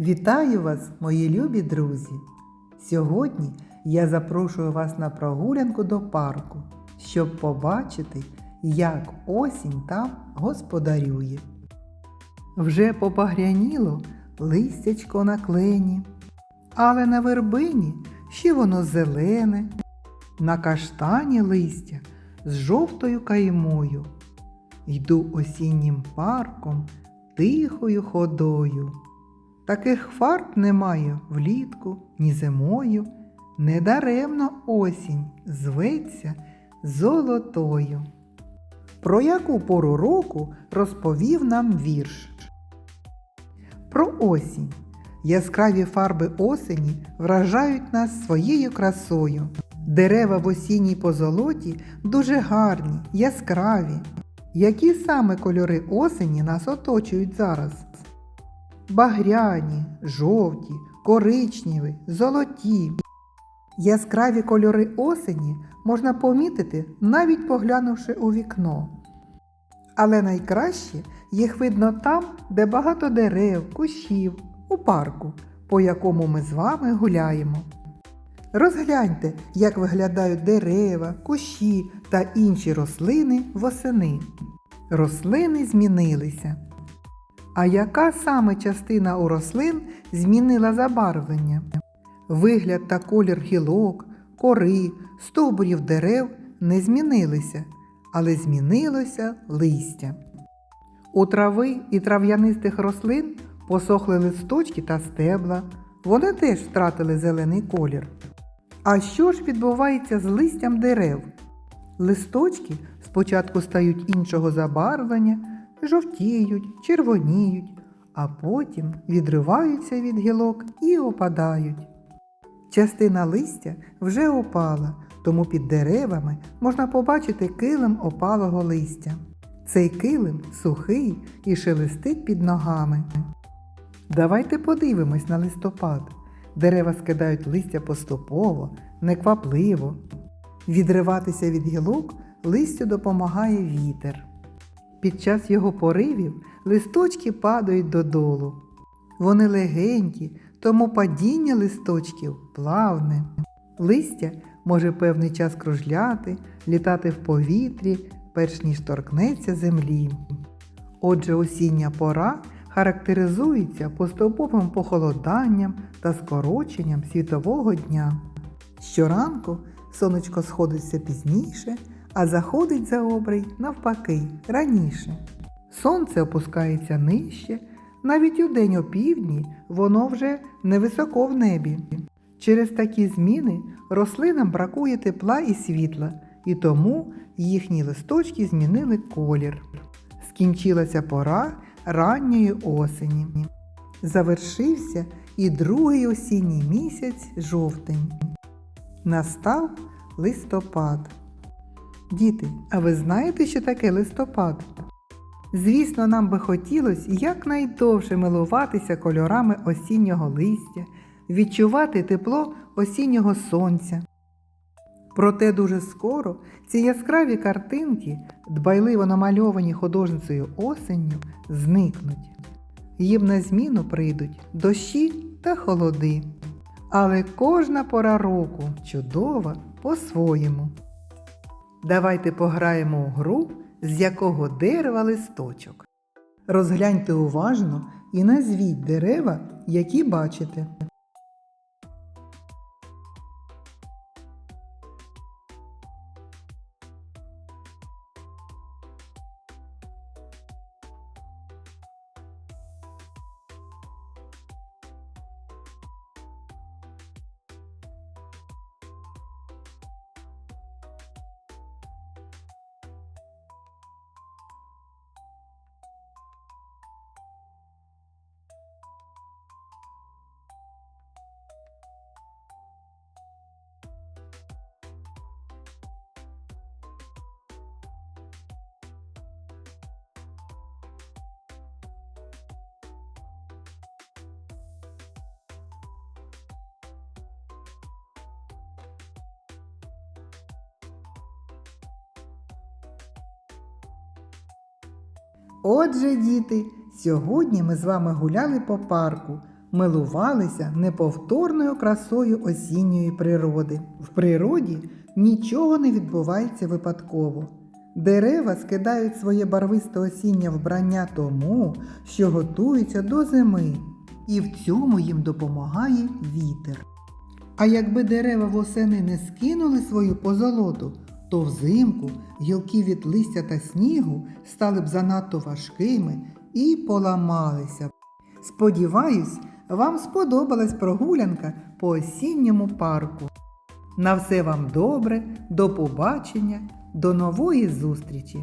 Вітаю вас, мої любі друзі! Сьогодні я запрошую вас на прогулянку до парку, щоб побачити, як осінь там господарює. Вже попагряніло листячко на клені, але на вербині ще воно зелене, на каштані листя з жовтою каймою. Йду осіннім парком тихою ходою. Таких фарб немає влітку, ні зимою. Недаремно осінь зветься золотою. Про яку пору року розповів нам вірш. Про осінь. Яскраві фарби осені вражають нас своєю красою. Дерева в осінній позолоті дуже гарні, яскраві. Які саме кольори осені нас оточують зараз? Багряні, жовті, коричневі, золоті. Яскраві кольори осені можна помітити, навіть поглянувши у вікно. Але найкраще їх видно там, де багато дерев, кущів, у парку, по якому ми з вами гуляємо. Розгляньте, як виглядають дерева, кущі та інші рослини восени. Рослини змінилися. А яка саме частина у рослин змінила забарвлення? Вигляд та колір гілок, кори, стовбурів дерев не змінилися, але змінилося листя. У трави і трав'янистих рослин посохли листочки та стебла, вони теж втратили зелений колір. А що ж відбувається з листям дерев? Листочки спочатку стають іншого забарвлення, жовтіють, червоніють, а потім відриваються від гілок і опадають. Частина листя вже опала, тому під деревами можна побачити килим опалого листя. Цей килим сухий і шелестить під ногами. Давайте подивимось на листопад. Дерева скидають листя поступово, неквапливо. Відриватися від гілок листю допомагає вітер. Під час його поривів листочки падають додолу. Вони легенькі, тому падіння листочків плавне. Листя може певний час кружляти, літати в повітрі, перш ніж торкнеться землі. Отже, осіння пора характеризується поступовим похолоданням та скороченням світового дня. Щоранку сонечко сходиться пізніше, а заходить за обрій навпаки раніше. Сонце опускається нижче, навіть у день опівдні воно вже невисоко в небі. Через такі зміни рослинам бракує тепла і світла, і тому їхні листочки змінили колір. Скінчилася пора ранньої осені. Завершився і другий осінній місяць жовтень. Настав листопад. Діти, а ви знаєте, що таке листопад? Звісно, нам би хотілося якнайдовше милуватися кольорами осіннього листя, відчувати тепло осіннього сонця. Проте дуже скоро ці яскраві картинки, дбайливо намальовані художницею осенню, зникнуть. Їм на зміну прийдуть дощі та холоди. Але кожна пора року чудова по-своєму. Давайте пограємо у гру, з якого дерева листочок. Розгляньте уважно і назвіть дерева, які бачите. Отже, діти, сьогодні ми з вами гуляли по парку, милувалися неповторною красою осінньої природи. В природі нічого не відбувається випадково. Дерева скидають своє барвисте осіннє вбрання тому, що готуються до зими, і в цьому їм допомагає вітер. А якби дерева восени не скинули свою позолоту, то взимку гілки від листя та снігу стали б занадто важкими і поламалися. Сподіваюсь, вам сподобалась прогулянка по осінньому парку. На все вам добре, до побачення, до нової зустрічі!